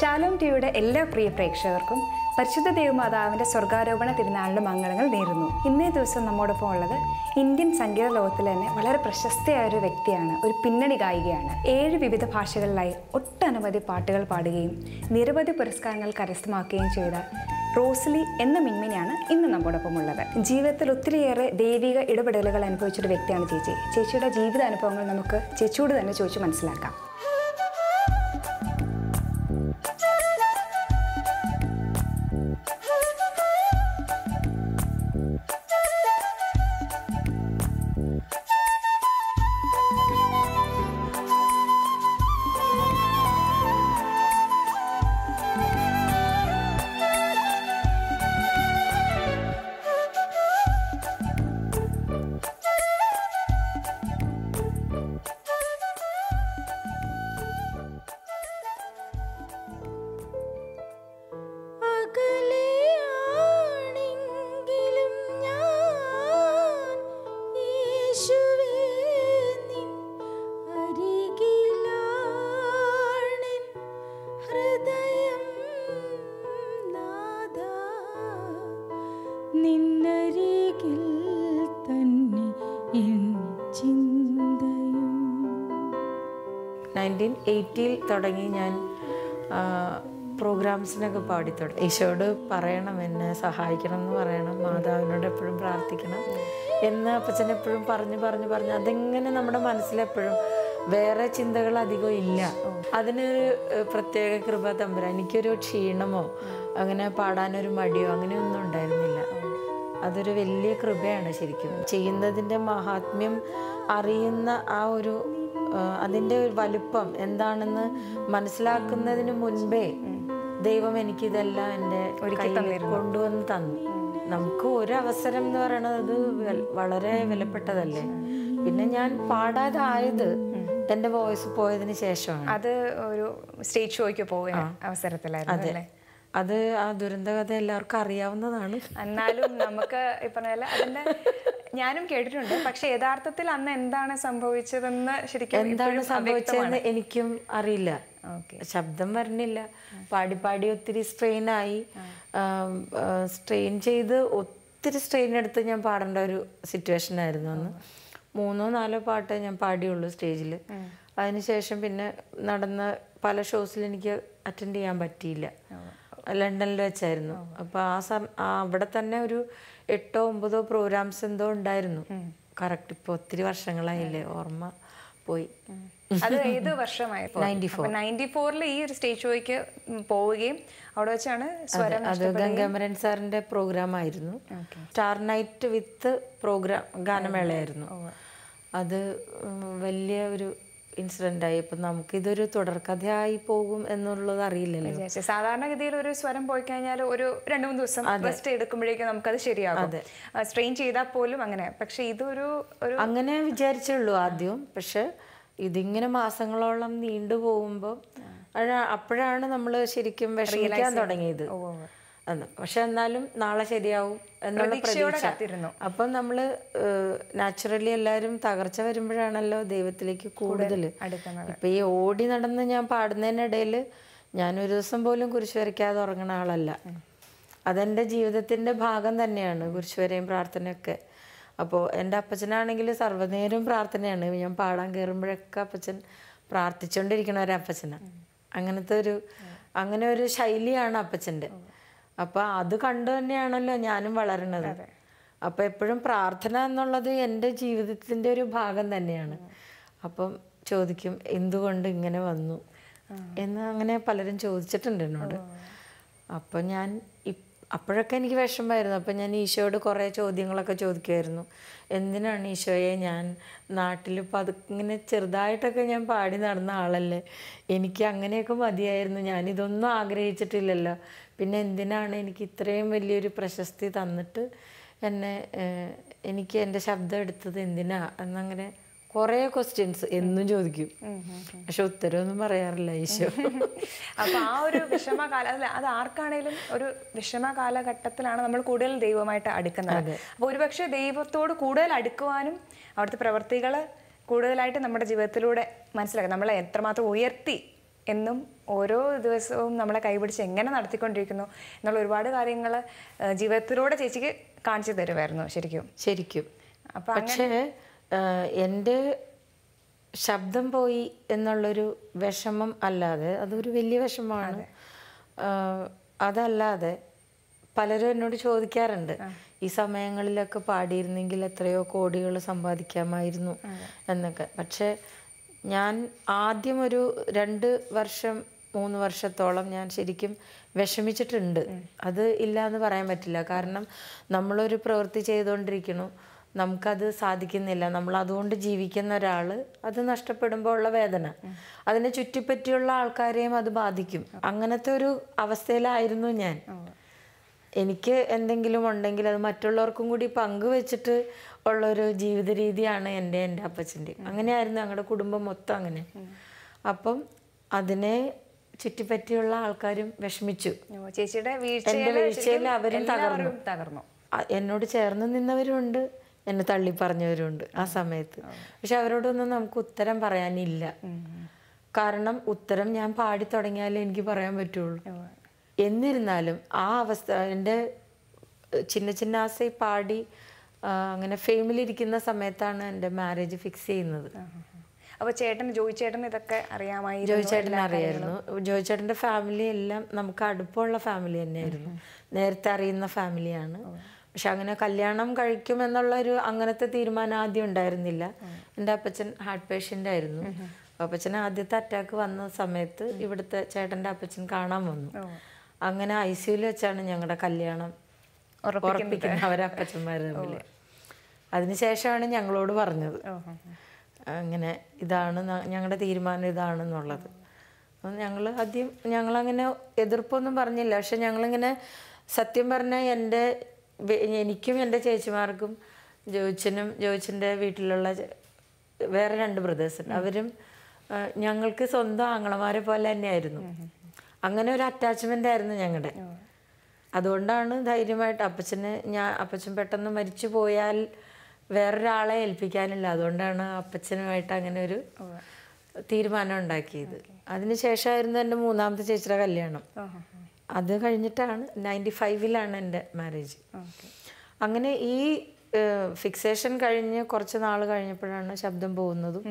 ശാലോം ടിവിയുടെ എല്ലാ പ്രിയ പ്രേക്ഷകർക്കും പരിശുദ്ധ ദേവമാതാവിന്റെ സ്വർഗാരോപണ തിരുനാളിന്റെ മംഗളങ്ങൾ നേരുന്നു. ഇന്നേ ദിവസം നമ്മോടൊപ്പം ഉള്ളത് ഇന്ത്യൻ സംഗീത ലോകത്തിൽ തന്നെ വളരെ പ്രശസ്തയായ ഒരു വ്യക്തിയാണ്. ഒരു പിന്നണി ഗായികയാണ്. ഏഴ് വിവിധ ഭാഷകളിലായി ഒട്ടനവധി പാട്ടുകൾ പാടുകയും നിരവധി പുരസ്കാരങ്ങൾ കരസ്ഥമാക്കുകയും ചെയ്ത റോസ്ലി എന്ന മിന്മിനെയാണ് ഇന്ന് നമ്മോടൊപ്പം ഉള്ളത്. ജീവിതത്തിൽ ഒത്തിരിയേറെ ദൈവിക ഇടപെടലുകൾ അനുഭവിച്ചൊരു വ്യക്തിയാണ് ചേച്ചി. ചേച്ചിയുടെ ജീവിത അനുഭവങ്ങൾ നമുക്ക് ചേച്ചിയോട് തന്നെ ചോദിച്ചു മനസ്സിലാക്കാം. നയന്റീൻ എയ്റ്റിയിൽ തുടങ്ങി ഞാൻ പ്രോഗ്രാംസിനൊക്കെ പാടി തുടങ്ങി. ഈശോയോട് പറയണം എന്നെ സഹായിക്കണം എന്ന് പറയണം മാതാവിനോട് എപ്പോഴും പ്രാർത്ഥിക്കണം എന്ന് അപ്പച്ചൻ എപ്പോഴും പറഞ്ഞു പറഞ്ഞു പറഞ്ഞു. അതെങ്ങനെ നമ്മുടെ മനസ്സിലെപ്പോഴും വേറെ ചിന്തകൾ അധികം ഇല്ല. അതിനൊരു പ്രത്യേക കൃപ തമ്പുരാൻ. എനിക്കൊരു ക്ഷീണമോ അങ്ങനെ പാടാനൊരു മടിയോ അങ്ങനെയൊന്നും ഉണ്ടായിരുന്നില്ല. അതൊരു വലിയ കൃപയാണ് ശരിക്കും. ചെയ്യുന്നതിന്റെ മഹാത്മ്യം അറിയുന്ന ആ ഒരു അതിന്റെ ഒരു വലുപ്പം എന്താണെന്ന് മനസ്സിലാക്കുന്നതിന് മുൻപേ ദൈവം എനിക്കിതെല്ലാം എന്റെ കൊണ്ടുവന്ന് തന്നു. നമുക്ക് ഒരു അവസരം എന്ന് പറയണത് വളരെ വിലപ്പെട്ടതല്ലേ? പിന്നെ ഞാൻ പാടാതായത് എന്റെ വോയിസ് പോയതിന് ശേഷമാണ്. അത് ഒരു സ്റ്റേജ് ഷോയ്ക്ക് പോകുന്ന അവസരത്തിലായിരുന്നു അല്ലേ? അത് ആ ദുരന്തകഥ എല്ലാവർക്കും അറിയാവുന്നതാണ്. എന്നാലും നമുക്ക് ഈ പറഞ്ഞ പോലെ അതിന്റെ ഞാനും കേട്ടിട്ടുണ്ട്. പക്ഷെ യഥാർത്ഥത്തിൽ അന്ന് എന്താണ് സംഭവിച്ചതെന്ന് ശരിക്കും എന്താണ് സംഭവിച്ചതെന്ന് എനിക്കും അറിയില്ല. ഓക്കെ. ശബ്ദം വരണില്ല. പാടി പാടി ഒത്തിരി സ്ട്രെയിൻ ആയി. സ്ട്രെയിൻ ചെയ്ത് ഒത്തിരി സ്ട്രെയിൻ എടുത്ത് ഞാൻ പാടേണ്ട ഒരു സിറ്റുവേഷൻ ആയിരുന്നു അന്ന്. മൂന്നോ നാലോ പാട്ടേ ഞാൻ പാടിയുള്ളൂ സ്റ്റേജിൽ അതിനുശേഷം പിന്നെ നടന്ന പല ഷോസിൽ എനിക്ക് അറ്റൻഡ് ചെയ്യാൻ പറ്റിയില്ല. ലണ്ടനിൽ വെച്ചായിരുന്നു. അപ്പോൾ ആ സം അവിടെ തന്നെ ഒരു എട്ടോ ഒമ്പതോ പ്രോഗ്രാംസ് എന്തോ ഉണ്ടായിരുന്നു. കറക്റ്റ് ഇപ്പോൾ ഒത്തിരി വർഷങ്ങളായില്ലേ. ഓർമ്മ പോയി. അത് ഏത് വർഷമായിരുന്നു നയന്റി ഫോറിൽ ഈ ഒരു സ്റ്റേജ് ഷോയ്ക്ക് പോവുകയും അവിടെ വെച്ചാണ് സ്വരം അത്. ഗംഗാമരൻ സാറിന്റെ പ്രോഗ്രാം ആയിരുന്നു. സ്റ്റാർ നൈറ്റ് വിത്ത് പ്രോഗ്രാം ഗാനമേളയായിരുന്നു. അത് വലിയ ഒരു ഇൻസിഡന്റ് ആയി. നമുക്ക് ഇതൊരു തുടർക്കഥയായി പോകും എന്നുള്ളത് അറിയില്ലല്ലോ. സാധാരണഗതിയിൽ ഒരു സ്വരം പോയി കഴിഞ്ഞാൽ ഒരു രണ്ട് മൂന്ന് ദിവസം റെസ്റ്റ് എടുക്കുമ്പോഴേക്കും നമുക്കത് ശരിയാകും. സ്ട്രെയിൻ ചെയ്താൽ പോലും അങ്ങനെ. പക്ഷെ ഇതൊരു ഒരു അങ്ങനെ വിചാരിച്ചുള്ളൂ ആദ്യം. പക്ഷെ ഇതിങ്ങനെ മാസങ്ങളോളം നീണ്ടു പോകുമ്പോൾ അപ്പോഴാണ് നമ്മൾ ശരിക്കും വിഷമിക്കാൻ തുടങ്ങിയത്. എന്ന് പക്ഷെ എന്നാലും നാളെ ശരിയാവും എന്നുള്ള പ്രതീക്ഷ. അപ്പം നമ്മൾ നാച്ചുറലി എല്ലാരും തകർച്ച വരുമ്പോഴാണല്ലോ ദൈവത്തിലേക്ക് കൂടുതൽ ഇപ്പൊ ഈ ഓടി നടന്ന് ഞാൻ പാടുന്നതിനിടയിൽ ഞാൻ ഒരു ദിവസം പോലും കുരിശ് വരയ്ക്കാതെ ഉറങ്ങുന്ന ആളല്ല. അതെന്റെ ജീവിതത്തിന്റെ ഭാഗം തന്നെയാണ് കുരിശ് കുരിശുവരെയും പ്രാർത്ഥനയൊക്കെ. അപ്പോൾ എന്റെ അപ്പച്ചനാണെങ്കിൽ സർവനേരം പ്രാർത്ഥനയാണ്. ഞാൻ പാടാൻ കയറുമ്പോഴൊക്കെ അപ്പച്ചൻ പ്രാർത്ഥിച്ചുകൊണ്ടിരിക്കണ ഒരു അപ്പച്ചനാണ് അങ്ങനത്തെ ഒരു അങ്ങനെ ഒരു ശൈലിയാണ് അപ്പച്ചന്റെ. അപ്പോൾ അത് കണ്ടു തന്നെയാണല്ലോ ഞാനും വളരണത്. അപ്പോൾ എപ്പോഴും പ്രാർത്ഥന എന്നുള്ളത് എന്റെ ജീവിതത്തിന്റെ ഒരു ഭാഗം തന്നെയാണ്. അപ്പം ചോദിക്കും എന്തുകൊണ്ട് ഇങ്ങനെ വന്നു? എന്ന് അങ്ങനെ പലരും ചോദിച്ചിട്ടുണ്ട് എന്നോട്. അപ്പൊ ഞാൻ അപ്പോഴൊക്കെ എനിക്ക് വിഷമമായിരുന്നു. അപ്പം ഞാൻ ഈശോയോട് കുറേ ചോദ്യങ്ങളൊക്കെ ചോദിക്കുമായിരുന്നു. എന്തിനാണ് ഈശോയെ ഞാൻ നാട്ടിൽ പതു ഇങ്ങനെ ചെറുതായിട്ടൊക്കെ ഞാൻ പാടി നടന്ന ആളല്ലേ? എനിക്ക് അങ്ങനെയൊക്കെ മതിയായിരുന്നു. ഞാനിതൊന്നും ആഗ്രഹിച്ചിട്ടില്ലല്ലോ. പിന്നെ എന്തിനാണ് എനിക്ക് ഇത്രയും വലിയൊരു പ്രശസ്തി തന്നിട്ട് എന്നെ എനിക്ക് എന്റെ ശബ്ദം എടുത്തത്? എന്തിനാ? എന്നങ്ങനെ കുറേ ക്വസ്റ്റ്യൻസ് എന്നും ചോദിക്കും. പക്ഷെ ഉത്തരവൊന്നും പറയാറില്ല ഈശോ. അപ്പൊ ആ ഒരു വിഷമകാല അല്ല അത് ആർക്കാണേലും ഒരു വിഷമ കാലഘട്ടത്തിലാണ് നമ്മൾ കൂടുതൽ ദൈവമായിട്ട് അടുക്കുന്നത്. അപ്പൊ ഒരുപക്ഷെ ദൈവത്തോട് കൂടുതൽ അടുക്കുവാനും അവിടുത്തെ പ്രവർത്തികൾ കൂടുതലായിട്ട് നമ്മുടെ ജീവിതത്തിലൂടെ മനസ്സിലാക്കാം. നമ്മളെ എത്രമാത്രം ഉയർത്തി എന്നും ഓരോ ദിവസവും നമ്മളെ കൈപിടിച്ച് എങ്ങനെ നടത്തിക്കൊണ്ടിരിക്കുന്നു എന്നുള്ള ഒരുപാട് കാര്യങ്ങൾ ജീവിതത്തിലൂടെ ചേച്ചിക്ക് കാണിച്ചു തരുമായിരുന്നു ശരിക്കും. ശരിക്കും. അപ്പൊ പക്ഷേ എന്റെ ശബ്ദം പോയി എന്നുള്ളൊരു വിഷമം അല്ലാതെ അതൊരു വലിയ വിഷമമാണ്. അതല്ലാതെ പലരും എന്നോട് ചോദിക്കാറുണ്ട് ഈ സമയങ്ങളിലൊക്കെ പാടിയിരുന്നെങ്കിൽ എത്രയോ കോടികൾ സമ്പാദിക്കാമായിരുന്നു എന്നൊക്കെ. പക്ഷേ ഞാൻ ആദ്യം ഒരു രണ്ട് വർഷം മൂന്ന് വർഷത്തോളം ഞാൻ ശരിക്കും വിഷമിച്ചിട്ടുണ്ട്. അത് ഇല്ല എന്ന് പറയാൻ പറ്റില്ല. കാരണം നമ്മളൊരു പ്രവൃത്തി ചെയ്തുകൊണ്ടിരിക്കണു നമുക്കത് സാധിക്കുന്നില്ല. നമ്മൾ അതുകൊണ്ട് ജീവിക്കുന്ന ഒരാൾ അത് നഷ്ടപ്പെടുമ്പോൾ ഉള്ള വേദന. അതിനെ ചുറ്റിപ്പറ്റിയുള്ള ആൾക്കാരെയും അത് ബാധിക്കും. അങ്ങനത്തെ ഒരു അവസ്ഥയിലായിരുന്നു ഞാൻ. എനിക്ക് എന്തെങ്കിലും ഉണ്ടെങ്കിൽ അത് മറ്റുള്ളവർക്കും കൂടി പങ്കുവെച്ചിട്ട് ഉള്ളൊരു ജീവിത രീതിയാണ് എന്റെ എന്റെ അപ്പച്ചന്റെ. അങ്ങനെയായിരുന്നു ഞങ്ങളുടെ കുടുംബം മൊത്തം അങ്ങനെ. അപ്പം അതിനെ ചുറ്റിപ്പറ്റിയുള്ള ആൾക്കാരും വിഷമിച്ചു. ചേച്ചിയുടെ എന്റെ വീഴ്ചയിൽ വീഴ്ചയിൽ അവരും തകർന്നു. തകർന്നു. എന്നോട് ചേർന്ന് നിന്നവരുണ്ട്. എന്നെ തള്ളി പറഞ്ഞവരുണ്ട് ആ സമയത്ത്. പക്ഷെ അവരോടൊന്നും നമുക്ക് ഉത്തരം പറയാനില്ല. കാരണം ഉത്തരം ഞാൻ പാടി തുടങ്ങിയാലേ എനിക്ക് പറയാൻ പറ്റുള്ളൂ. എന്നിരുന്നാലും ആ അവസ്ഥ എന്റെ ചിന്ന ചിന്നാസി പാടി അങ്ങനെ ഫെയിമിലിരിക്കുന്ന സമയത്താണ് എന്റെ മാരേജ് ഫിക്സ് ചെയ്യുന്നത്. അപ്പൊ ചേട്ടൻ ജോയി ചേട്ടൻ ഇതൊക്കെ അറിയാമായി ജോയി ചേട്ടൻ അറിയായിരുന്നു. ജോയി ചേട്ടന്റെ ഫാമിലി എല്ലാം നമുക്ക് അടുപ്പമുള്ള ഫാമിലി തന്നെയായിരുന്നു. നേരത്തെ അറിയുന്ന ഫാമിലിയാണ്. പക്ഷെ അങ്ങനെ കല്യാണം കഴിക്കും എന്നുള്ളൊരു അങ്ങനത്തെ തീരുമാനം ആദ്യം ഉണ്ടായിരുന്നില്ല. എന്റെ അപ്പച്ചൻ ഹാർട്ട് പേഷ്യന്റ് ആയിരുന്നു. അപ്പച്ചന് ആദ്യത്തെ അറ്റാക്ക് വന്ന സമയത്ത് ഇവിടുത്തെ ചേട്ടന്റെ അപ്പച്ചൻ കാണാൻ വന്നു. അങ്ങനെ ഐ സിയുയിൽ വെച്ചാണ് ഞങ്ങളുടെ കല്യാണം ഉറപ്പിക്കുന്നത്. അവരപ്പച്ചന്മാർ തമ്മിൽ അതിനുശേഷമാണ് ഞങ്ങളോട് പറഞ്ഞത്. അങ്ങനെ ഇതാണ് ഞങ്ങളുടെ തീരുമാനം ഇതാണെന്നുള്ളത്. ഞങ്ങൾ ആദ്യം ഞങ്ങളങ്ങനെ എതിർപ്പൊന്നും പറഞ്ഞില്ല. പക്ഷെ ഞങ്ങളിങ്ങനെ സത്യം പറഞ്ഞാൽ എന്റെ എനിക്കും എന്റെ ചേച്ചിമാർക്കും ജോയിച്ചനും ജോയിച്ചന്റെ വീട്ടിലുള്ള വേറെ രണ്ട് ബ്രദേഴ്സ് ഉണ്ട്. അവരും ഞങ്ങൾക്ക് സ്വന്തം ആങ്ങളമാരെ പോലെ തന്നെയായിരുന്നു. അങ്ങനെ ഒരു അറ്റാച്ച്മെന്റ് ആയിരുന്നു ഞങ്ങളുടെ അതുകൊണ്ടാണ് ധൈര്യമായിട്ട് അപ്പച്ചന് ഞാൻ അപ്പച്ചൻ പെട്ടെന്ന് മരിച്ചു പോയാൽ വേറൊരാളെ ഏൽപ്പിക്കാനില്ല. അതുകൊണ്ടാണ് അപ്പച്ചനുമായിട്ട് അങ്ങനെ ഒരു തീരുമാനം ഉണ്ടാക്കിയത്. അതിനുശേഷമായിരുന്നു എന്റെ മൂന്നാമത്തെ ചേച്ചിയുടെ കല്യാണം. അത് കഴിഞ്ഞിട്ടാണ് നയന്റി ഫൈവിലാണ് എന്റെ മാരേജ് അങ്ങനെ ഈ ഫിക്സേഷൻ കഴിഞ്ഞ് കുറച്ച് നാൾ കഴിഞ്ഞപ്പോഴാണ് ശബ്ദം പോകുന്നതും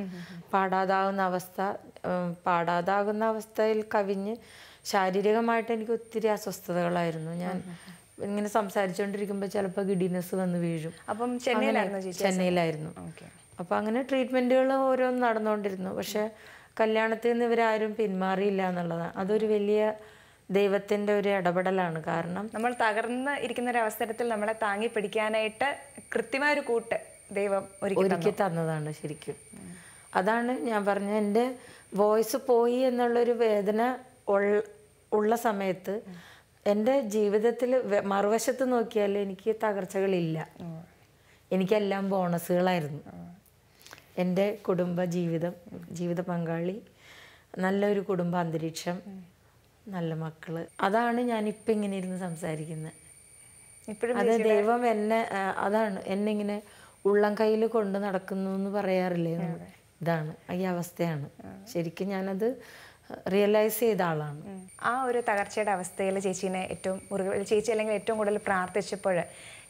പാടാതാകുന്ന അവസ്ഥ പാടാതാകുന്ന അവസ്ഥയിൽ കവിഞ്ഞ് ശാരീരികമായിട്ട് എനിക്ക് ഒത്തിരി അസ്വസ്ഥതകളായിരുന്നു. ഞാൻ ഇങ്ങനെ സംസാരിച്ചുകൊണ്ടിരിക്കുമ്പോൾ ചിലപ്പോൾ ഗിഡിനെസ് വന്ന് വീഴും. അപ്പം ചെന്നൈയിലായിരുന്നു ചെന്നൈയിലായിരുന്നു. അപ്പം അങ്ങനെ ട്രീറ്റ്മെന്റുകൾ ഓരോന്ന് നടന്നുകൊണ്ടിരുന്നു പക്ഷേ കല്യാണത്തിൽ നിന്ന് ഇവരാരും പിന്മാറിയില്ല എന്നുള്ളതാണ്. അതൊരു വലിയ ദൈവത്തിന്റെ ഒരു ഇടപെടലാണ് കാരണം നമ്മൾ തകർന്ന് ഇരിക്കുന്ന ഒരു അവസരത്തിൽ നമ്മളെ താങ്ങി പിടിക്കാനായിട്ട് കൃത്യമായ ഒരു കൂട്ട് ദൈവം ഒരുക്കി തന്നതാണ് ശരിക്കും. അതാണ് ഞാൻ പറഞ്ഞ എന്റെ വോയിസ് പോയി എന്നുള്ളൊരു വേദന ഉള്ള ഉള്ള സമയത്ത് എന്റെ ജീവിതത്തിൽ മറുവശത്ത് നോക്കിയാൽ എനിക്ക് തകർച്ചകളില്ല. എനിക്കെല്ലാം ബോണസുകളായിരുന്നു. എന്റെ കുടുംബ ജീവിതം ജീവിത പങ്കാളി നല്ലൊരു കുടുംബ അന്തരീക്ഷം നല്ല മക്കൾ. അതാണ് ഞാൻ ഇപ്പം ഇങ്ങനെ ഇരുന്ന് സംസാരിക്കുന്നത് അത് ദൈവം എന്നെ അതാണ്. എന്നെ ഇങ്ങനെ ഉള്ളം കയ്യിൽ കൊണ്ട് നടക്കുന്നു എന്ന് പറയാറില്ലേ ഇതാണ്. ഈ അവസ്ഥയാണ്. ശരിക്കും ഞാനത് റിയലൈസ് ചെയ്ത ആളാണ്. ആ ഒരു തകർച്ചയുടെ അവസ്ഥയിൽ ചേച്ചീനെ ഏറ്റവും മുറുകെ ചേച്ചി അല്ലെങ്കിൽ ഏറ്റവും കൂടുതൽ പ്രാർത്ഥിച്ചപ്പോൾ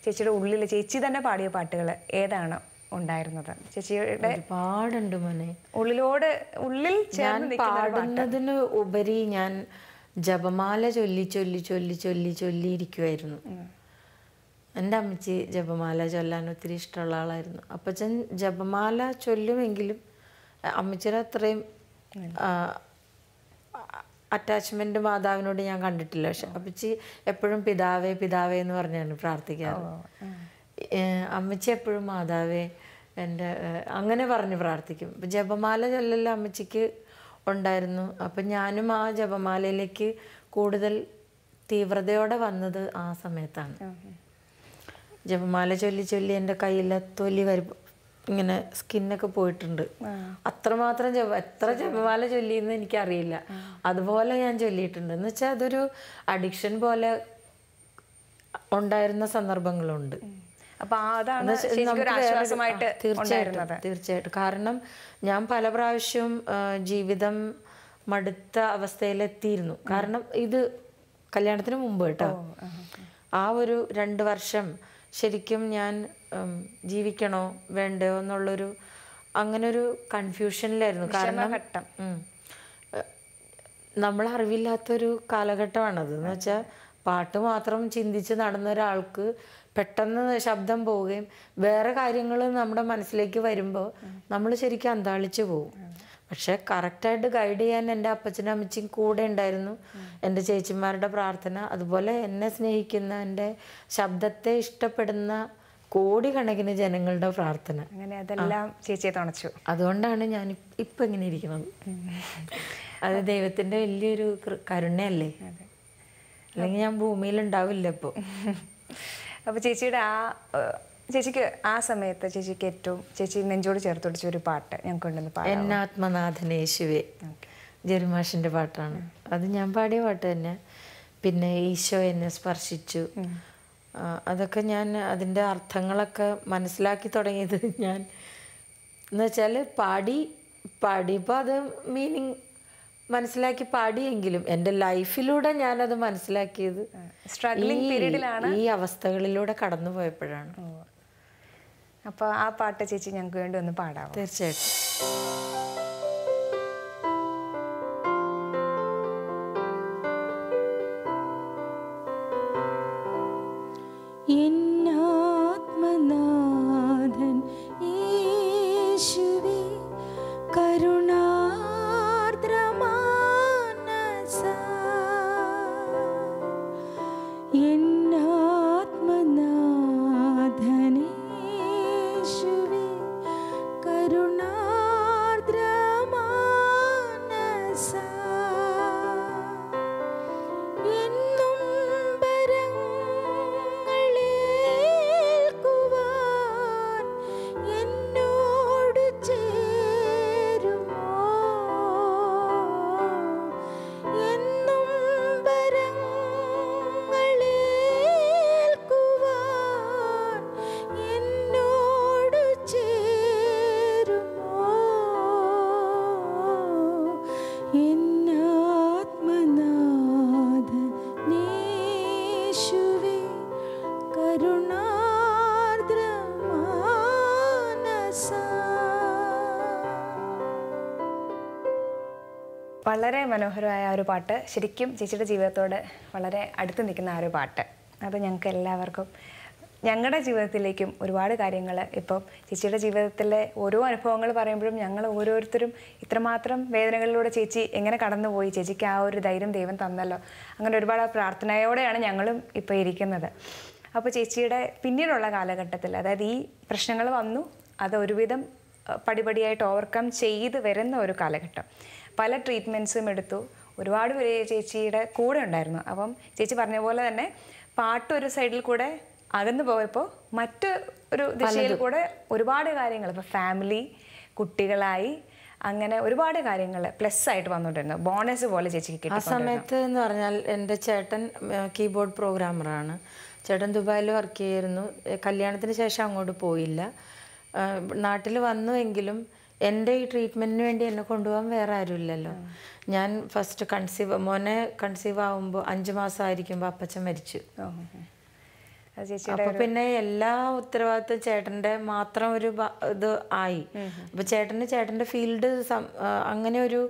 ചേച്ചിയുടെ ഉള്ളിൽ ചേച്ചി തന്നെ പാടിയ പാട്ടുകൾ ഏതാണ് ഉണ്ടായിരുന്നത്? ചേച്ചിയുടെ പാടുണ്ട് മോനെ. ഉള്ളിലോട് ഉള്ളിൽ ഞാൻ. പാടുന്നതിന് ഉപരി ഞാൻ ജപമാല ചൊല്ലി ചൊല്ലി ചൊല്ലി ചൊല്ലി ചൊല്ലി ഇരിക്കുമായിരുന്നു എന്റെ അമ്മച്ചി ജപമാല ചൊല്ലാൻ ഒത്തിരി ഇഷ്ടമുള്ള ആളായിരുന്നു. അപ്പച്ചൻ ജപമാല ചൊല്ലുമെങ്കിലും അമ്മച്ചിയുടെ അത്രയും അറ്റാച്ച്മെന്റ് മാതാവിനോട് ഞാൻ കണ്ടിട്ടില്ല. പക്ഷെ അപ്പച്ചി എപ്പോഴും പിതാവേ പിതാവേ എന്ന് പറഞ്ഞാണ് പ്രാർത്ഥിക്കാറ്. അമ്മച്ചി എപ്പോഴും മാതാവേ എന്റെ അങ്ങനെ പറഞ്ഞ് പ്രാർത്ഥിക്കും. ജപമാല ചൊല്ലല്ല അമ്മച്ചിക്ക് ഉണ്ടായിരുന്നു. അപ്പം ഞാനും ആ ജപമാലയിലേക്ക് കൂടുതൽ തീവ്രതയോടെ വന്നത് ആ സമയത്താണ്. ജപമാല ചൊല്ലി ചൊല്ലി എന്റെ കയ്യിലെ തൊലി വരി ഇങ്ങനെ സ്കിന്നൊക്കെ പോയിട്ടുണ്ട്. അത്രമാത്രം ജപ എത്ര ജപമാല ചൊല്ലിയെന്ന് എനിക്കറിയില്ല. അതുപോലെ ഞാൻ ചൊല്ലിയിട്ടുണ്ട്. എന്ന് വെച്ചാൽ അതൊരു അഡിക്ഷൻ പോലെ ഉണ്ടായിരുന്ന സന്ദർഭങ്ങളുണ്ട്. അപ്പൊ അതാണ് ആശ്വാസമായിട്ട് തീർച്ചയായിട്ടും തീർച്ചയായിട്ടും. കാരണം ഞാൻ പല പ്രാവശ്യവും ജീവിതം മടുത്ത അവസ്ഥയിലെത്തിയിരുന്നു. കാരണം ഇത് കല്യാണത്തിന് മുമ്പ് കേട്ടോ. ആ ഒരു രണ്ട് വർഷം ശരിക്കും ഞാൻ ജീവിക്കണോ വേണ്ടയോ എന്നുള്ളൊരു അങ്ങനെ ഒരു കൺഫ്യൂഷനിലായിരുന്നു. കാരണം നമ്മൾ അറിവില്ലാത്തൊരു കാലഘട്ടമാണത്. എന്ന് വെച്ചാൽ പാട്ട് മാത്രം ചിന്തിച്ച് നടന്ന ഒരാൾക്ക് പെട്ടെന്ന് ശബ്ദം പോവുകയും വേറെ കാര്യങ്ങൾ നമ്മുടെ മനസ്സിലേക്ക് വരുമ്പോൾ നമ്മൾ ശരിക്കും അന്താളിച്ച് പോകും പക്ഷെ കറക്റ്റായിട്ട് ഗൈഡ് ചെയ്യാൻ എന്റെ അപ്പച്ചനും അമ്മച്ചിയും കൂടെ ഉണ്ടായിരുന്നു. എന്റെ ചേച്ചിമാരുടെ പ്രാർത്ഥന അതുപോലെ എന്നെ സ്നേഹിക്കുന്ന എന്റെ ശബ്ദത്തെ ഇഷ്ടപ്പെടുന്ന കോടിക്കണക്കിന് ജനങ്ങളുടെ പ്രാർത്ഥന. അങ്ങനെ അതെല്ലാം ചേച്ചിയെ തുണച്ചു. അതുകൊണ്ടാണ് ഞാൻ ഇപ്പം ഇങ്ങനെ ഇരിക്കുന്നത്. അത് ദൈവത്തിന്റെ വലിയൊരു കരുണയല്ലേ? അല്ലെങ്കിൽ ഞാൻ ഭൂമിയിൽ ഉണ്ടാവില്ല ഇപ്പൊ. അപ്പോൾ ചേച്ചിയുടെ ആ ചേച്ചിക്ക് ആ സമയത്ത് ചേച്ചിക്ക് ഏറ്റവും ചേച്ചി നെഞ്ചോട് ചേർത്ത് പിടിച്ച ഒരു പാട്ട് ഞങ്ങൾക്ക് കൊണ്ടുവന്ന് പാടാം എന്നാത്മനാഥനേശുവേ ജെറിമാഷിന്റെ പാട്ടാണ്. അത് ഞാൻ പാടിയ പാട്ട് തന്നെ. പിന്നെ ഈശോ എന്നെ സ്പർശിച്ചു. അതൊക്കെ ഞാൻ അതിന്റെ അർത്ഥങ്ങളൊക്കെ മനസ്സിലാക്കി തുടങ്ങിയത് ഞാൻ. എന്നുവെച്ചാൽ പാടി പാടിയപ്പോൾ അത് മീനിങ് മനസ്സിലാക്കി പാടിയെങ്കിലും എന്റെ ലൈഫിലൂടെ ഞാനത് മനസ്സിലാക്കിയത് സ്ട്രഗ്ലിംഗ് പീരീഡിലാണ് ഈ അവസ്ഥകളിലൂടെ കടന്നു പോയപ്പോഴാണ് അപ്പോൾ ആ പാട്ട് ചേച്ചി ഞങ്ങൾക്ക് വേണ്ടി ഒന്ന് പാടാം തീർച്ചയായിട്ടും. വളരെ മനോഹരമായ ഒരു പാട്ട്. ശരിക്കും ചേച്ചിയുടെ ജീവിതത്തോട് വളരെ അടുത്ത് നിൽക്കുന്ന ആ ഒരു പാട്ട്. അത് ഞങ്ങൾക്ക് എല്ലാവർക്കും ഞങ്ങളുടെ ജീവിതത്തിലേക്കും ഒരുപാട് കാര്യങ്ങൾ ഇപ്പം ചേച്ചിയുടെ ജീവിതത്തിലെ ഓരോ അനുഭവങ്ങൾ പറയുമ്പോഴും ഞങ്ങൾ ഓരോരുത്തരും ഇത്രമാത്രം വേദനകളിലൂടെ ചേച്ചി എങ്ങനെ കടന്നുപോയി ചേച്ചിക്ക് ആ ഒരു ധൈര്യം ദൈവം തന്നല്ലോ. അങ്ങനെ ഒരുപാട് പ്രാർത്ഥനയോടെയാണ് ഞങ്ങളും ഇപ്പോൾ ഇരിക്കുന്നത്. അപ്പോൾ ചേച്ചിയുടെ പിന്നീടുള്ള കാലഘട്ടത്തിൽ അതായത് ഈ പ്രശ്നങ്ങൾ വന്നു അത് ഒരുവിധം പടിപടിയായിട്ട് ഓവർകം ചെയ്ത് വരുന്ന ഒരു കാലഘട്ടം. പല ട്രീറ്റ്മെന്റ്സും എടുത്തു. ഒരുപാട് പേര് ചേച്ചിയുടെ കൂടെ ഉണ്ടായിരുന്നു. അപ്പം ചേച്ചി പറഞ്ഞ പോലെ തന്നെ പാട്ട് ഒരു സൈഡിൽ കൂടെ അകന്നു പോയപ്പോൾ മറ്റ് ഒരു ദിശയിൽ കൂടെ ഒരുപാട് കാര്യങ്ങൾ. ഇപ്പോൾ ഫാമിലി കുട്ടികളായി അങ്ങനെ ഒരുപാട് കാര്യങ്ങൾ പ്ലസ് ആയിട്ട് വന്നുകൊണ്ടിരുന്നു. ബോണസ് പോലെ ചേച്ചിക്ക് ആ സമയത്ത് എന്ന് പറഞ്ഞാൽ എന്റെ ചേട്ടൻ കീബോർഡ് പ്രോഗ്രാമറാണ് ചേട്ടൻ ദുബായിൽ വർക്ക് ചെയ്യായിരുന്നു കല്യാണത്തിന് ശേഷം അങ്ങോട്ട് പോയില്ല. നാട്ടിൽ വന്നുവെങ്കിലും എന്റെ ഈ ട്രീറ്റ്മെന്റിന് വേണ്ടി എന്നെ കൊണ്ടുപോകാൻ വേറെ ആരുമില്ലല്ലോ. ഞാൻ ഫസ്റ്റ് കൺസീവ് മോനെ കൺസീവ് ആകുമ്പോൾ അഞ്ച് മാസം ആയിരിക്കുമ്പോൾ അപ്പച്ചൻ മരിച്ചു. അപ്പൊ പിന്നെ എല്ലാ ഉത്തരവാദിത്വം ചേട്ടന്റെ മാത്രം ഒരു ഇത് ആയി. അപ്പൊ ചേട്ടന് ചേട്ടന്റെ ഫീൽഡ് അങ്ങനെ ഒരു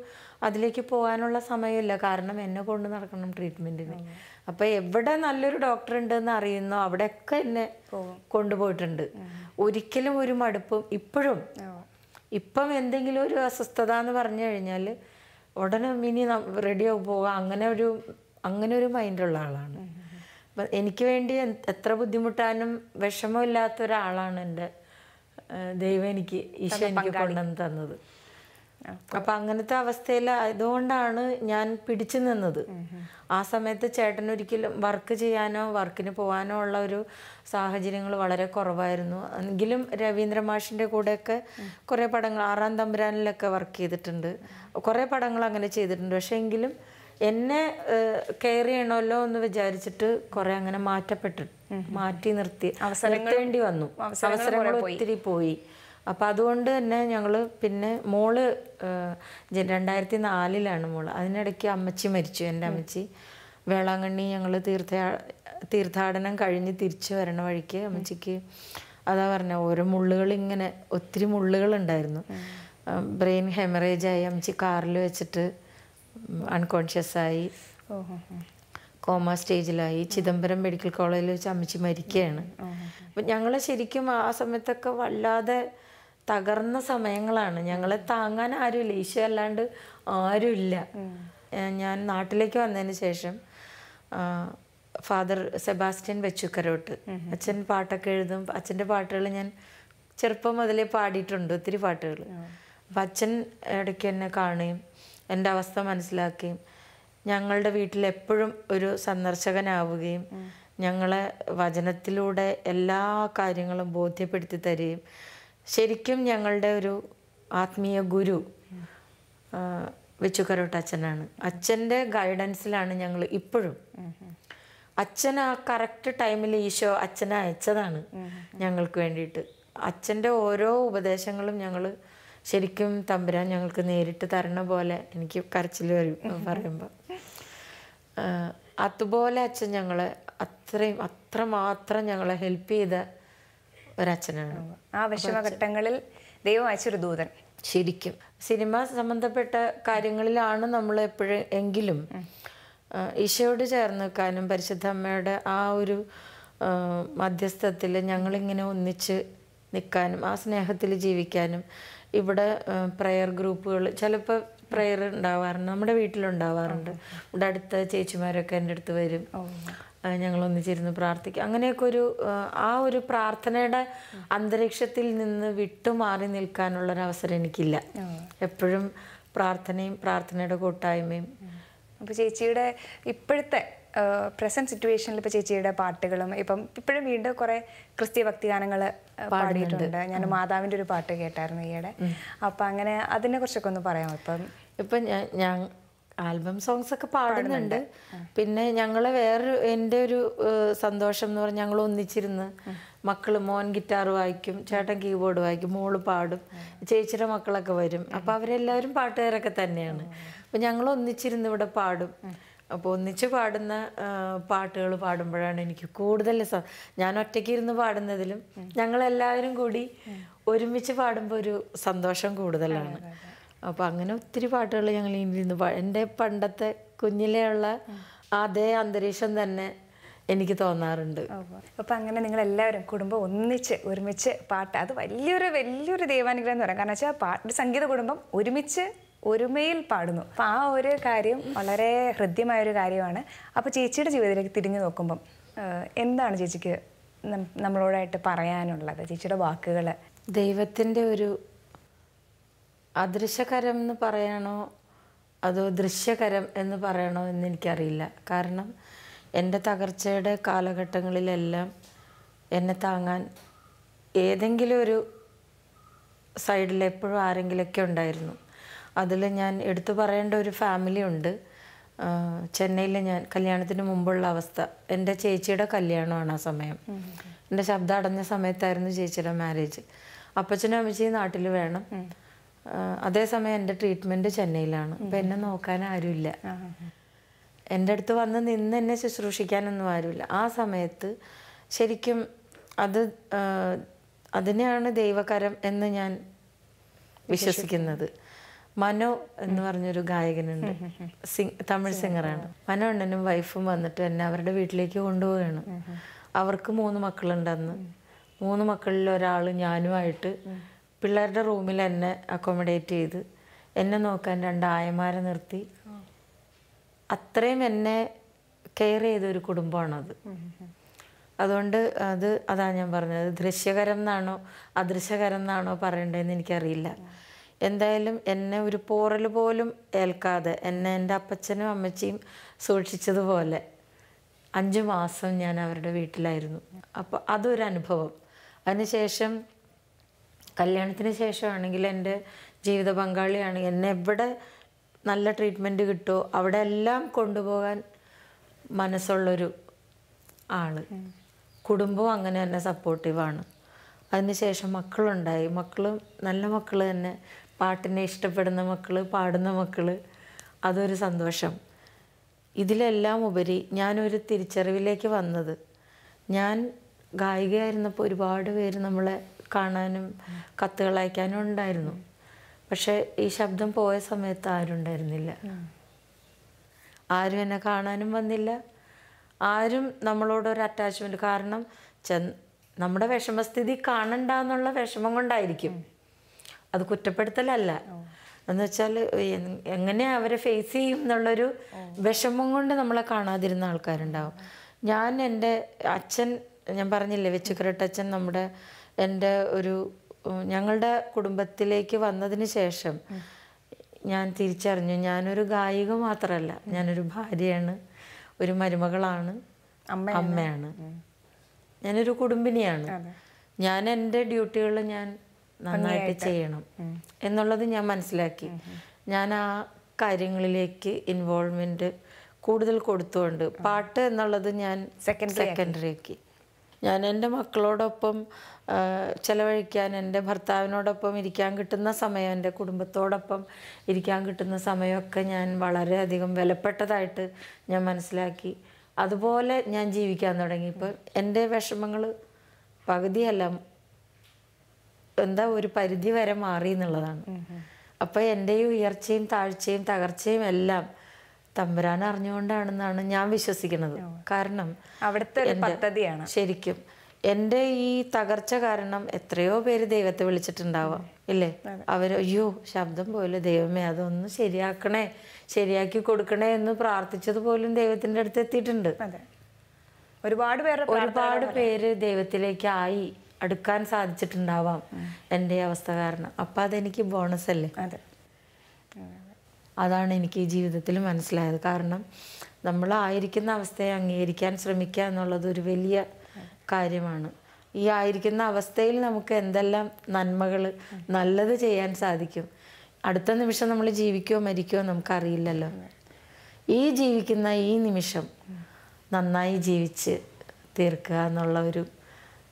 അതിലേക്ക് പോകാനുള്ള സമയമില്ല. കാരണം എന്നെ കൊണ്ട് നടക്കണം ട്രീറ്റ്മെന്റിന് അപ്പൊ എവിടെ നല്ലൊരു ഡോക്ടർ ഉണ്ടെന്ന് അറിയുന്നോ അവിടെയൊക്കെ എന്നെ കൊണ്ടുപോയിട്ടുണ്ട്. ഒരിക്കലും ഒരു മടുപ്പും ഇപ്പോഴും ഇപ്പം എന്തെങ്കിലും ഒരു അസ്വസ്ഥത എന്ന് പറഞ്ഞു കഴിഞ്ഞാൽ ഉടനെ മിനി റെഡി ആവും പോകാം അങ്ങനെ ഒരു അങ്ങനെ ഒരു മൈൻഡുള്ള ആളാണ്. അപ്പം എനിക്ക് വേണ്ടി എത്ര ബുദ്ധിമുട്ടാനും വിഷമമില്ലാത്ത ഒരാളാണ് എന്റെ ദൈവം എനിക്ക് ഈശോ എനിക്ക് കൊണ്ടുവന്ന് തന്നത്. അപ്പം അങ്ങനത്തെ അവസ്ഥയിൽ അതുകൊണ്ടാണ് ഞാൻ പിടിച്ചു നിന്നത്. ആ സമയത്ത് ചേട്ടൻ ഒരിക്കലും വർക്ക് ചെയ്യാനോ വർക്കിന് പോകാനോ ഉള്ള ഒരു സാഹചര്യങ്ങൾ വളരെ കുറവായിരുന്നു. എങ്കിലും രവീന്ദ്ര മാഷിന്റെ കൂടെയൊക്കെ കുറേ പടങ്ങൾ ആറാം തമ്പുരാനിലൊക്കെ വർക്ക് ചെയ്തിട്ടുണ്ട്. കുറേ പടങ്ങൾ അങ്ങനെ ചെയ്തിട്ടുണ്ട്. പക്ഷേ എങ്കിലും എന്നെ കെയർ ചെയ്യണമല്ലോ എന്ന് വിചാരിച്ചിട്ട് കുറെ അങ്ങനെ മാറ്റപ്പെട്ടു മാറ്റി നിർത്തി നിർത്തേണ്ടി വന്നു. അവസരങ്ങൾ ഒത്തിരി പോയി. അപ്പം അതുകൊണ്ട് തന്നെ ഞങ്ങൾ പിന്നെ മോൾ രണ്ടായിരത്തി നാലിലാണ് മോൾ. അതിനിടയ്ക്ക് അമ്മച്ചി മരിച്ചു എന്റെ അമ്മച്ചി. വേളാങ്കണ്ണി ഞങ്ങൾ തീർത്ഥ തീർത്ഥാടനം കഴിഞ്ഞ് തിരിച്ചു വരണ വഴിക്ക് അമ്മച്ചിക്ക് അതാ പറഞ്ഞ ഓരോ മുള്ളുകൾ ഇങ്ങനെ ഒത്തിരി മുള്ളുകൾ ഉണ്ടായിരുന്നു ബ്രെയിൻ ഹെമറേജ് ആയി അമ്മച്ചി കാറിൽ വെച്ചിട്ട് അൺകോൺഷ്യസ് ആയി കോമ സ്റ്റേജിലായി ചിദംബരം മെഡിക്കൽ കോളേജിൽ വെച്ച് അമ്മച്ചി മരിക്കുകയാണ് അപ്പം ഞങ്ങൾ ശരിക്കും ആ സമയത്തൊക്കെ വല്ലാതെ തകർന്ന സമയങ്ങളാണ്. ഞങ്ങളെ താങ്ങാൻ ആരുമില്ല. ഈശോ അല്ലാണ്ട് ആരുമില്ല. ഞാൻ നാട്ടിലേക്ക് വന്നതിന് ശേഷം ഫാദർ സെബാസ്റ്റ്യൻ വെച്ചുക്കരോട്ട്. അച്ഛൻ പാട്ടൊക്കെ എഴുതും. അച്ഛന്റെ പാട്ടുകൾ ഞാൻ ചെറുപ്പം മുതലേ പാടിയിട്ടുണ്ട് ഒത്തിരി പാട്ടുകൾ. അപ്പം അച്ഛൻ ഇടയ്ക്ക് എന്നെ കാണുകയും എന്റെ അവസ്ഥ മനസ്സിലാക്കുകയും ഞങ്ങളുടെ വീട്ടിൽ എപ്പോഴും ഒരു സന്ദർശകനാവുകയും ഞങ്ങളെ വചനത്തിലൂടെ എല്ലാ കാര്യങ്ങളും ബോധ്യപ്പെടുത്തി തരികയും ശരിക്കും ഞങ്ങളുടെ ഒരു ആത്മീയ ഗുരു വെച്ചുകരോട്ട് അച്ഛനാണ്. അച്ഛന്റെ ഗൈഡൻസിലാണ് ഞങ്ങൾ ഇപ്പോഴും. അച്ഛൻ ആ കറക്റ്റ് ടൈമിൽ ഈശോ അച്ഛനെ അയച്ചതാണ് ഞങ്ങൾക്ക് വേണ്ടിയിട്ട്. അച്ഛന്റെ ഓരോ ഉപദേശങ്ങളും ഞങ്ങൾ ശരിക്കും തമ്പുരാൻ ഞങ്ങൾക്ക് നേരിട്ട് തരണ പോലെ എനിക്ക് കരച്ചിൽ വരും പറയുമ്പോൾ അതുപോലെ അച്ഛൻ ഞങ്ങളെ അത്രയും അത്രമാത്രം ഞങ്ങളെ ഹെൽപ്പ് ചെയ്ത ഒരച്ഛനാണ്. ആ വിഷമഘട്ടങ്ങളിൽ ദൈവം അയച്ചൊരു ദൂതൻ. ശരിക്കും. സിനിമ സംബന്ധപ്പെട്ട കാര്യങ്ങളിലാണ് നമ്മൾ എപ്പോഴും എങ്കിലും ഈശോട് ഈശോയോട് ചേർന്ന് നിൽക്കാനും പരിശുദ്ധ അമ്മയുടെ ആ ഒരു മധ്യസ്ഥത്തിൽ ഞങ്ങളിങ്ങനെ ഒന്നിച്ച് നിൽക്കാനും ആ സ്നേഹത്തിൽ ജീവിക്കാനും ഇവിടെ പ്രയർ ഗ്രൂപ്പുകൾ ചിലപ്പോൾ പ്രയർ ഉണ്ടാവാറുണ്ട് നമ്മുടെ വീട്ടിലുണ്ടാവാറുണ്ട്. ഇവിടെ അടുത്ത ചേച്ചിമാരൊക്കെ എന്റെ അടുത്ത് വരും. ഒന്നിച്ചിരുന്ന് പ്രാർത്ഥിക്കും. അങ്ങനെയൊക്കെ ഒരു ആ, ഒരു പ്രാർത്ഥനയുടെ അന്തരീക്ഷത്തിൽ നിന്ന് വിട്ടുമാറി നിൽക്കാനുള്ളൊരവസരം എനിക്കില്ല. എപ്പോഴും പ്രാർത്ഥനയും പ്രാർത്ഥനയുടെ കൂട്ടായ്മയും. അപ്പോൾ ചേച്ചിയുടെ ഇപ്പോഴത്തെ പ്രസന്റ് സിറ്റുവേഷനിൽ ഇപ്പോൾ ചേച്ചിയുടെ പാട്ടുകളും ഇപ്പം ഇപ്പോഴും വീണ്ടും കുറേ ക്രിസ്തീയ ഭക്തിഗാനങ്ങൾ പാടിയിട്ടുണ്ട്. ഞാൻ മാതാവിന്റെ ഒരു പാട്ട് കേട്ടായിരുന്നു ഈയിടെ. അപ്പം അങ്ങനെ അതിനെ കുറിച്ചൊക്കെ ഒന്ന് പറയാമോ ഇപ്പം? ഇപ്പം ഞാൻ ഞാൻ ആൽബം സോങ്സ് ഒക്കെ പാടുന്നുണ്ട്. പിന്നെ ഞങ്ങളെ വേറൊരു എന്റെ ഒരു സന്തോഷം എന്ന് പറഞ്ഞാൽ ഞങ്ങൾ ഒന്നിച്ചിരുന്ന് മക്കൾ മോൻ ഗിറ്റാർ വായിക്കും ചേട്ടൻ കീബോർഡ് വായിക്കും മോൾ പാടും ചേച്ചിയുടെ മക്കളൊക്കെ വരും. അപ്പോൾ അവരെല്ലാവരും പാട്ടുകാരൊക്കെ തന്നെയാണ്. അപ്പം ഞങ്ങൾ ഒന്നിച്ചിരുന്ന് ഇവിടെ പാടും. അപ്പോൾ ഒന്നിച്ച് പാടുന്ന പാട്ടുകൾ പാടുമ്പോഴാണ് എനിക്ക് കൂടുതൽ ഞാൻ ഒറ്റയ്ക്ക് ഇരുന്ന് പാടുന്നതിലും ഞങ്ങളെല്ലാവരും കൂടി ഒരുമിച്ച് പാടുമ്പോൾ ഒരു സന്തോഷം കൂടുതലാണ്. അപ്പോൾ അങ്ങനെ ഒത്തിരി പാട്ടുകൾ ഞങ്ങൾ ഇരുന്ന് എന്റെ പണ്ടത്തെ കുഞ്ഞിലെയുള്ള അതേ അന്തരീക്ഷം തന്നെ എനിക്ക് തോന്നാറുണ്ട്. അപ്പം അങ്ങനെ നിങ്ങൾ എല്ലാവരും കുടുംബം ഒന്നിച്ച് ഒരുമിച്ച് പാട്ട് അത് വലിയൊരു വലിയൊരു ദൈവാനുഗ്രഹം എന്ന് പറയാം. കാരണം വെച്ചാൽ പാട്ട് സംഗീത കുടുംബം ഒരുമിച്ച് ഒരുമയിൽ പാടുന്നു. അപ്പം ആ ഒരു കാര്യം വളരെ ഹൃദ്യമായ ഒരു കാര്യമാണ്. അപ്പോൾ ചേച്ചിയുടെ ജീവിതത്തിലേക്ക് തിരിഞ്ഞു നോക്കുമ്പം എന്താണ് ചേച്ചിക്ക് നമ്മളോടായിട്ട് പറയാനുള്ളത്? ചേച്ചിയുടെ വാക്കുകൾ ദൈവത്തിന്റെ ഒരു അദൃശ്യകരം എന്ന് പറയണോ? അതോ ദൃശ്യകരം എന്ന് പറയണോ എന്ന് എനിക്കറിയില്ല കാരണം എന്റെ തകർച്ചയുടെ കാലഘട്ടങ്ങളിലെല്ലാം എന്നെ താങ്ങാൻ ഏതെങ്കിലും ഒരു സൈഡിൽ എപ്പോഴും ആരെങ്കിലുമൊക്കെ ഉണ്ടായിരുന്നു. അതിൽ ഞാൻ എടുത്തു പറയേണ്ട ഒരു ഫാമിലി ഉണ്ട്. ചെന്നൈയിൽ ഞാൻ കല്യാണത്തിന് മുമ്പുള്ള അവസ്ഥ. എന്റെ ചേച്ചിയുടെ കല്യാണമാണ് ആ സമയം. എന്റെ ശബ്ദം അടഞ്ഞ സമയത്തായിരുന്നു ചേച്ചിയുടെ മാരേജ് അപ്പച്ചനും അമ്മച്ചിയും നാട്ടിൽ വേണം. അതേസമയം എന്റെ ട്രീറ്റ്മെന്റ് ചെന്നൈയിലാണ്. അപ്പം എന്നെ നോക്കാൻ ആരുമില്ല. എന്റെ അടുത്ത് വന്ന് നിന്ന് എന്നെ ശുശ്രൂഷിക്കാനൊന്നും ആരുമില്ല. ആ സമയത്ത് ശരിക്കും അത് അതിനെയാണ് ദൈവകരം എന്ന് ഞാൻ വിശ്വസിക്കുന്നത്. മനോ എന്ന് പറഞ്ഞൊരു ഗായകനുണ്ട്. സിംഗ് തമിഴ് സിംഗറാണ്. മനോ അണ്ണനും വൈഫും വന്നിട്ട് എന്നെ അവരുടെ വീട്ടിലേക്ക് കൊണ്ടുപോവുകയാണ്. അവർക്ക് മൂന്ന് മക്കളുണ്ടെന്ന്. മൂന്ന് മക്കളിൽ ഒരാൾ ഞാനുമായിട്ട് പിള്ളേരുടെ റൂമിൽ എന്നെ അക്കോമഡേറ്റ് ചെയ്ത് എന്നെ നോക്കാൻ രണ്ട് ആയമാരെ നിർത്തി. അത്രയും എന്നെ കെയർ ചെയ്ത ഒരു കുടുംബമാണത്. അതുകൊണ്ട് അത് അതാ ഞാൻ പറഞ്ഞത് ദൃശ്യകരം എന്നാണോ അദൃശ്യകരം എന്നാണോ പറയണ്ടതെന്ന് എനിക്കറിയില്ല. എന്തായാലും എന്നെ ഒരു പോറൽ പോലും ഏൽക്കാതെ എന്നെ എന്റെ അപ്പച്ചനും അമ്മച്ചിയും സൂക്ഷിച്ചതുപോലെ അഞ്ച് മാസം ഞാൻ അവരുടെ വീട്ടിലായിരുന്നു. അപ്പോൾ അതൊരു അനുഭവം അതിനുശേഷം കല്യാണത്തിന് ശേഷമാണെങ്കിൽ എന്റെ ജീവിത പങ്കാളിയാണെങ്കിൽ എന്നെ എവിടെ നല്ല ട്രീറ്റ്മെന്റ് കിട്ടുമോ അവിടെ എല്ലാം കൊണ്ടുപോകാൻ മനസ്സുള്ളൊരു ആൾ. കുടുംബവും അങ്ങനെ തന്നെ സപ്പോർട്ടീവാണ് അതിനുശേഷം മക്കളുണ്ടായി. മക്കളും നല്ല മക്കൾ തന്നെ. പാട്ടിനെ ഇഷ്ടപ്പെടുന്ന മക്കൾ പാടുന്ന മക്കൾ അതൊരു സന്തോഷം. ഇതിലെല്ലാം ഉപരി ഞാനൊരു തിരിച്ചറിവിലേക്ക് വന്നത്. ഞാൻ ഗായികയായിരുന്നപ്പോൾ ഒരുപാട് പേര് നമ്മളെ കാണാനും കത്തുകൾ അയക്കാനും ഉണ്ടായിരുന്നു. പക്ഷെ ഈ ശബ്ദം പോയ സമയത്ത് ആരും ഉണ്ടായിരുന്നില്ല. ആരും എന്നെ കാണാനും വന്നില്ല. ആരും നമ്മളോടൊരു അറ്റാച്ച്മെന്റ് കാരണം നമ്മുടെ വിഷമസ്ഥിതി കാണണ്ട എന്നുള്ള വിഷമം കൊണ്ടായിരിക്കും. അത് കുറ്റപ്പെടുത്തലല്ല. എന്ന് വെച്ചാൽ എങ്ങനെ അവരെ ഫേസ് ചെയ്യും എന്നുള്ളൊരു വിഷമം കൊണ്ട് നമ്മളെ കാണാതിരുന്ന ആൾക്കാരുണ്ടാവും. ഞാൻ എന്റെ അച്ഛൻ ഞാൻ പറഞ്ഞില്ലേ വെച്ചുക്കരട്ടച്ഛൻ നമ്മുടെ എന്റെ ഒരു ഞങ്ങളുടെ കുടുംബത്തിലേക്ക് വന്നതിന് ശേഷം ഞാൻ തിരിച്ചറിഞ്ഞു. ഞാനൊരു ഗായിക മാത്രമല്ല. ഞാനൊരു ഭാര്യയാണ്. ഒരു മരുമകളാണ്. അമ്മയാണ്. ഞാനൊരു കുടുംബിനിയാണ്. ഞാൻ എന്റെ ഡ്യൂട്ടികൾ ഞാൻ നന്നായിട്ട് ചെയ്യണം എന്നുള്ളത് ഞാൻ മനസ്സിലാക്കി. ഞാൻ ആ കാര്യങ്ങളിലേക്ക് ഇൻവോൾവ്മെന്റ് കൂടുതൽ കൊടുത്തുകൊണ്ട് പാട്ട് എന്നുള്ളത് ഞാൻ സെക്കൻഡറി ആക്കി. ഞാൻ എന്റെ മക്കളോടൊപ്പം ചെലവഴിക്കാൻ എന്റെ ഭർത്താവിനോടൊപ്പം ഇരിക്കാൻ കിട്ടുന്ന സമയം എന്റെ കുടുംബത്തോടൊപ്പം ഇരിക്കാൻ കിട്ടുന്ന സമയമൊക്കെ ഞാൻ വളരെയധികം വിലപ്പെട്ടതായിട്ട് ഞാൻ മനസ്സിലാക്കി. അതുപോലെ ഞാൻ ജീവിക്കാൻ തുടങ്ങി. ഇപ്പം എന്റെ വിഷമങ്ങൾ പകുതിയല്ല എന്താ ഒരു പരിധി വരെ മാറി എന്നുള്ളതാണ്. അപ്പോൾ എന്റെ ഈ ഉയർച്ചയും താഴ്ചയും തകർച്ചയും എല്ലാം തമ്പുരാൻ അറിഞ്ഞുകൊണ്ടാണെന്നാണ് ഞാൻ വിശ്വസിക്കുന്നത്. കാരണം അവിടുത്തെ പദ്ധതിയാണ്. ശരിക്കും എന്റെ ഈ തകർച്ച കാരണം എത്രയോ പേര് ദൈവത്തെ വിളിച്ചിട്ടുണ്ടാവാം ഇല്ലേ? അവർ അയ്യോ ശബ്ദം പോലെ ദൈവമേ അതൊന്ന് ശരിയാക്കണേ ശരിയാക്കി കൊടുക്കണേ എന്ന് പ്രാർത്ഥിച്ചത് പോലും ദൈവത്തിന്റെ അടുത്ത് എത്തിയിട്ടുണ്ട്. ഒരുപാട് പേര് ഒരുപാട് പേര് ദൈവത്തിലേക്ക് ആയി അടുക്കാൻ സാധിച്ചിട്ടുണ്ടാവാം എന്റെ അവസ്ഥ കാരണം. അപ്പം അതെനിക്ക് ബോണസ് അല്ലേ? അതെ. അതാണ് എനിക്ക് ഈ ജീവിതത്തിൽ മനസ്സിലായത്. കാരണം നമ്മൾ ആയിരിക്കുന്ന അവസ്ഥയെ അംഗീകരിക്കാൻ ശ്രമിക്കുക എന്നുള്ളത് ഒരു വലിയ കാര്യമാണ്. ഈ ആയിരിക്കുന്ന അവസ്ഥയിൽ നമുക്ക് എന്തെല്ലാം നന്മകൾ നല്ലത് ചെയ്യാൻ സാധിക്കും. അടുത്ത നിമിഷം നമ്മൾ ജീവിക്കുകയോ മരിക്കുകയോ നമുക്കറിയില്ലല്ലോ. ഈ ജീവിക്കുന്ന ഈ നിമിഷം നന്നായി ജീവിച്ച് തീർക്കുക എന്നുള്ള ഒരു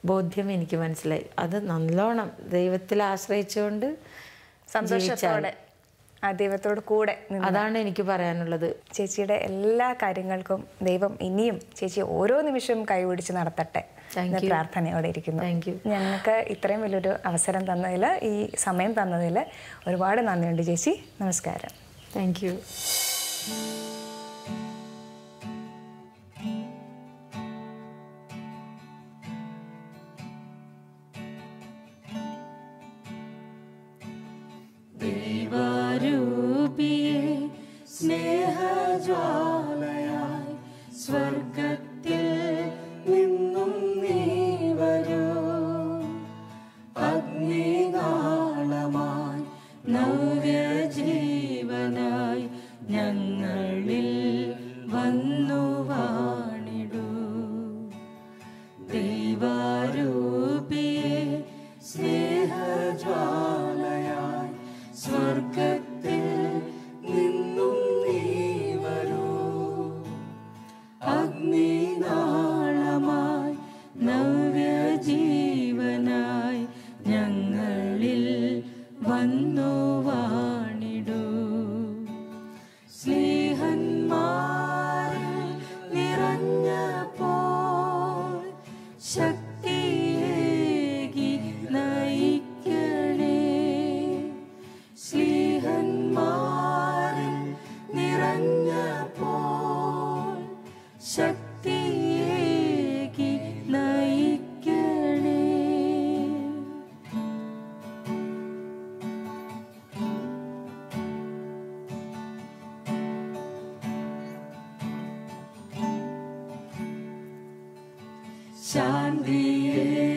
ബോധ്യം എനിക്ക് മനസ്സിലായി. അത് നല്ലോണം ദൈവത്തിൽ ആശ്രയിച്ചുകൊണ്ട് സന്തോഷത്തോടെ ആ ദൈവത്തോട് കൂടെ അതാണ് എനിക്ക് പറയാനുള്ളത്. ചേച്ചിയുടെ എല്ലാ കാര്യങ്ങൾക്കും ദൈവം ഇനിയും ചേച്ചി ഓരോ നിമിഷവും കൈപിടിച്ച് നടത്തട്ടെ. പ്രാർത്ഥനയോടെ ഇരിക്കുന്നു. ഞങ്ങൾക്ക് ഇത്രയും വലിയൊരു അവസരം തന്നതിൽ ഈ സമയം തന്നതിൽ ഒരുപാട് നന്ദിയുണ്ട് ചേച്ചി. നമസ്കാരം. Thank you sun be in.